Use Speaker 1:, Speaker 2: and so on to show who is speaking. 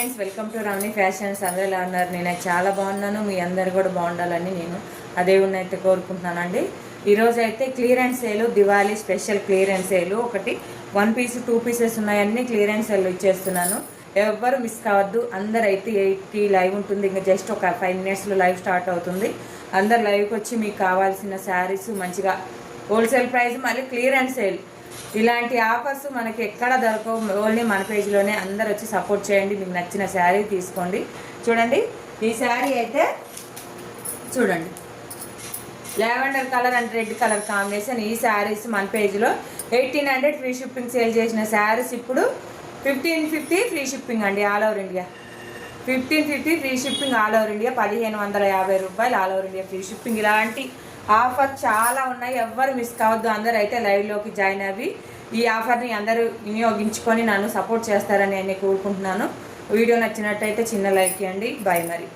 Speaker 1: Friends welcome to Ramani fashions. అందరూ ఎలా ఉన్నారు? నేను చాలా బాగున్నాను. మీ అందరు కూడా బాగుండాలని నేను అదే ఉన్నైతే కోరుకుంటున్నానండి. ఈరోజు అయితే clearance sale Diwali special clearance sale ఒకటి వన్ పీస్ టూ పీసెస్ ఉన్నాయన్నీ క్లియరెన్స్ సేల్ ఇచ్చేస్తున్నాను. ఎవ్వరు మిస్ కావద్దు. అందరు అయితే ఎయిట్కి లైవ్ ఉంటుంది. ఇంకా జస్ట్ ఒక ఫైవ్ మినిట్స్లో లైవ్ స్టార్ట్ అవుతుంది. అందరు లైవ్కి వచ్చి మీకు కావాల్సిన శారీస్ మంచిగా హోల్సేల్ ప్రైస్ మళ్ళీ క్లియరెన్స్ సేల్ ఇలాంటి ఆఫర్స్ మనకి ఎక్కడ దొరకవు. ఓన్లీ మన పేజ్లోనే అందరు వచ్చి సపోర్ట్ చేయండి. మీకు నచ్చిన శారీ తీసుకోండి. చూడండి. ఈ శారీ అయితే చూడండి. Lavender colour and red colour combination ఈ శారీస్ మన పేజ్లో eighteen hundred free shipping sale చేసిన శారీస్ ఇప్పుడు ఫిఫ్టీన్ ఫిఫ్టీ ఫ్రీ షిప్పింగ్ అండి all over India. Fifteen fifty free shipping all over India. పదిహేను వందల యాభై రూపాయలు all over India free shipping. ఇలాంటి ఆఫర్ చాలా ఉన్నాయి. ఎవ్వరు మిస్ కావద్దు. అందరూ అయితే లైవ్లోకి జాయిన్ అవి ఈ ఆఫర్ని అందరూ వినియోగించుకొని నన్ను సపోర్ట్ చేస్తారని నేను కోరుకుంటున్నాను. వీడియో నచ్చినట్టయితే చిన్న లైక్ ఇవ్వండి. బాయ్ మరి.